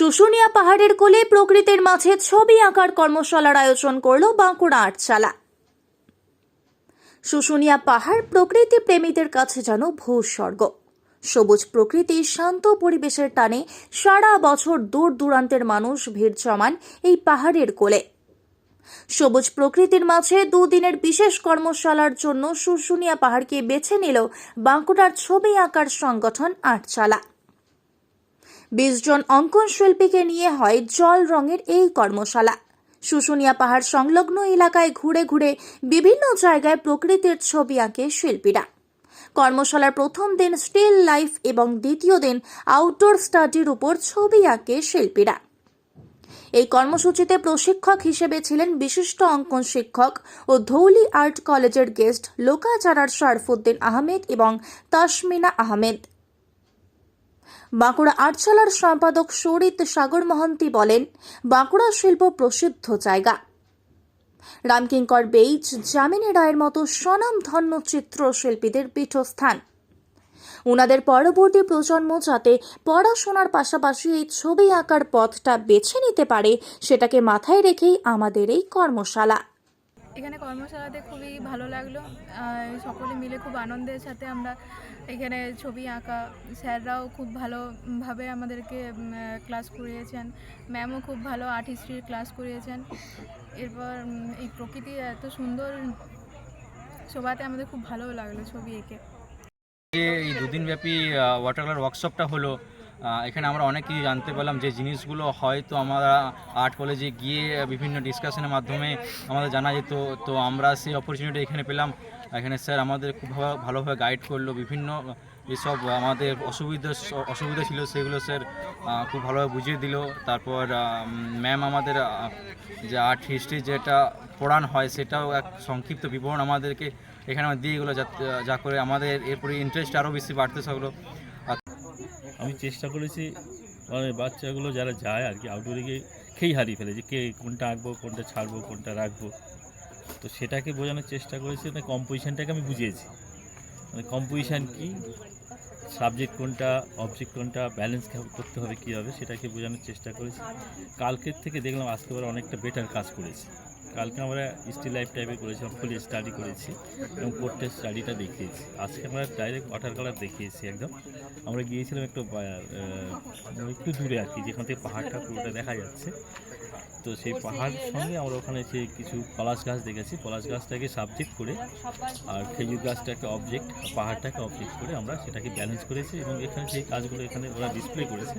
শুশুনিয়া পাহাড়ের কোলে প্রকৃতির মাঝে ছবি আঁকার কর্মশালার আয়োজন করল বাঁকুড়া আটচালা শুশুনিয়া পাহাড় প্রকৃতি প্রেমীদের কাছে যেন ভূস্বর্গ সবুজ প্রকৃতি, শান্ত পরিবেশের টানে সারা বছর দূর দূরান্তের মানুষ ভিড় জমান এই পাহাড়ের কোলে। সবুজ প্রকৃতির মাঝে দুদিনের বিশেষ কর্মশালার জন্য শুশুনিয়া পাহাড়কে বেছে নিল বাঁকুড়ার ছবি আঁকার সংগঠন আটচালা বিশ জন অঙ্কন শিল্পীকে নিয়ে হয় জল রঙের এই কর্মশালা। শুশুনিয়া পাহাড় সংলগ্ন এলাকায় ঘুরে ঘুরে বিভিন্ন জায়গায় প্রকৃতির ছবি আঁকে শিল্পীরা। কর্মশালার প্রথম দিন স্টিল লাইফ এবং দ্বিতীয় দিন আউটডোর স্টাডির উপর ছবি আঁকে শিল্পীরা। এই কর্মসূচিতে প্রশিক্ষক হিসেবে ছিলেন বিশিষ্ট অঙ্কন শিক্ষক ও ধৌলি আর্ট কলেজের গেস্ট লোকাচারার শরফুদ্দিন আহমেদ এবং তাসমিনা আহমেদ। বাঁকুড়া আটচালার সম্পাদক শরীত সাগর মহন্তি বলেন, বাঁকুড়া শিল্প প্রসিদ্ধ জায়গা। রামকিঙ্কর বেইজ জামিনী রায়ের মতো স্বনামধন্য চিত্রশিল্পীদের পীঠস্থান। ওনাদের পরবর্তী প্রজন্ম যাতে পড়াশোনার পাশাপাশি এই ছবি আঁকার পথটা বেছে নিতে পারে, সেটাকে মাথায় রেখেই আমাদের এই কর্মশালা। এখানে কর্মশালাতে খুবই ভালো লাগল। সকলে মিলে খুব আনন্দের সাথে আমরা এখানে ছবি আঁকা। স্যাররাও খুব ভালোভাবে আমাদেরকে ক্লাস করিয়েছেন। ম্যামও খুব ভালো আর্ট হিস্ট্রির ক্লাস করিয়েছেন। এরপর এই প্রকৃতি এত সুন্দর শোভাতে আমাদের খুব ভালো লাগল ছবি এঁকে। এই দুদিন ব্যাপী ওয়াটার কালার ওয়ার্কশপটা হলো। এখানে আমরা অনেক কিছু জানতে পারলাম যে জিনিসগুলো হয়তো আমরা আর্ট কলেজে গিয়ে বিভিন্ন ডিসকাশনের মাধ্যমে আমাদের জানা যেত। তো আমরা সেই অপরচুনিটি এখানে পেলাম। এখানে স্যার আমাদের খুব ভালোভাবে গাইড করল। বিভিন্ন যেসব আমাদের অসুবিধা অসুবিধা ছিল সেগুলো স্যার খুব ভালোভাবে বুঝিয়ে দিল। তারপর ম্যাম আমাদের যে আর্ট হিস্ট্রি যেটা পড়ান হয় সেটাও এক সংক্ষিপ্ত বিবরণ আমাদেরকে এখানে দিয়ে গেলো যা করে আমাদের এরপরে ইন্টারেস্ট আরও বেশি বাড়তে থাকল। আমি চেষ্টা করেছি মানে বাচ্চাগুলো যারা যায় আর কি আউটডোরে গিয়ে খেই হারিয়ে ফেলে যে কে কোনটা আঁকবো, কোনটা ছাড়বো, কোনটা রাখব। তো সেটাকে বোঝানোর চেষ্টা করেছি মানে কম্পোজিশনটাকে আমি বুঝিয়েছি। মানে কম্পোজিশান কি সাবজেক্ট কোনটা অবজেক্ট কোনটা ব্যালেন্স করতে হবে কী হবে সেটাকে বোঝানোর চেষ্টা করেছি। কালকের থেকে দেখলাম আজকে অনেকটা বেটার কাজ করেছি। কালকে আমরা স্টিল লাইফ টাইপে করেছিলাম, ফুল স্টাডি করেছি এবং কোর্টের স্টাডিটা দেখিয়েছি। আজকে আমরা ডাইরেক্ট ওয়াটার কালার দেখিয়েছি একদম। আমরা গিয়েছিলাম একটু একটু দূরে আর কি, যেখান থেকে পাহাড়টা পুরোটা দেখা যাচ্ছে। তো সেই পাহাড় সঙ্গে আমরা ওখানে সেই কিছু পলাশ গাছ দেখেছি, পলাশ গাছটাকে সাবজেক্ট করে আর খেজুর গাছটাকে অবজেক্ট পাহাড়টাকে অবজেক্ট করে আমরা সেটাকে ব্যালেন্স করেছি এবং এখানে সেই কাজগুলো এখানে ওরা ডিসপ্লে করেছে।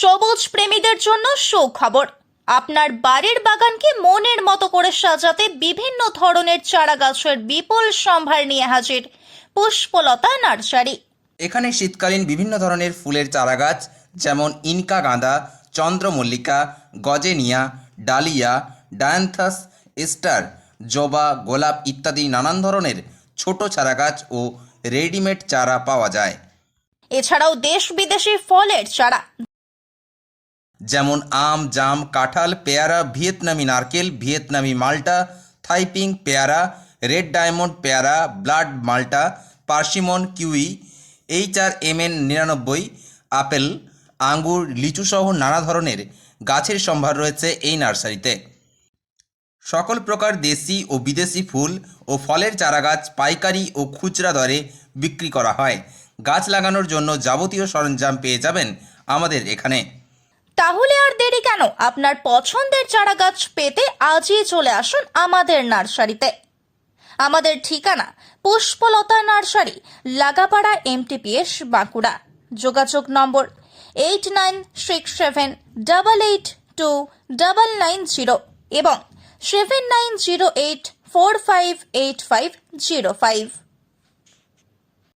সবুজ প্রেমীদের জন্য সুখবর। আপনার বাড়ির বাগানকে মনের মতো করে সাজাতে বিভিন্ন ধরনের চারা গাছের বিপুল সম্ভার নিয়ে হাজির পুষ্পলতা নার্সারি। এখানে শীতকালীন বিভিন্ন ধরনের ফুলের চারাগাছ যেমন ইনকা গাঁদা চন্দ্রমল্লিকা গজেনিয়া ডালিয়া ডায়ান্থাস স্টার জবা গোলাপ ইত্যাদি নানান ধরনের ছোট চারাগাছ ও রেডিমেড চারা পাওয়া যায়। এছাড়াও দেশ বিদেশি ফলের চারা যেমন আম, জাম, কাঁঠাল, পেয়ারা, ভিয়েতনামি নারকেল, ভিয়েতনামি মাল্টা, থাইপিং, পেয়ারা, রেড ডায়মন্ড পেয়ারা, ব্লাড মাল্টা, persimmon, kiwi, H R M N নিরানব্বই, আপেল, আঙ্গুর, লিচুসহ নানা ধরনের গাছের সম্ভার রয়েছে এই নার্সারিতে। সকল প্রকার দেশি ও বিদেশি ফুল ও ফলের চারাগাছ পাইকারি ও খুচরা দরে বিক্রি করা হয়। গাছ লাগানোর জন্য যাবতীয় সরঞ্জাম পেয়ে যাবেন আমাদের এখানে। তাহলে আর দেরি কেন? আপনার পছন্দের চারা গাছ পেতে আজই চলে আসুন আমাদের নার্সারিতে। আমাদের ঠিকানা পুষ্পলতা নার্সারি, লাগাপাড়া এমটিপিএস বাঁকুড়া। যোগাযোগ নম্বর eight nine six seven double eight two double nine zero এবং seven nine zero eight four five eight five zero five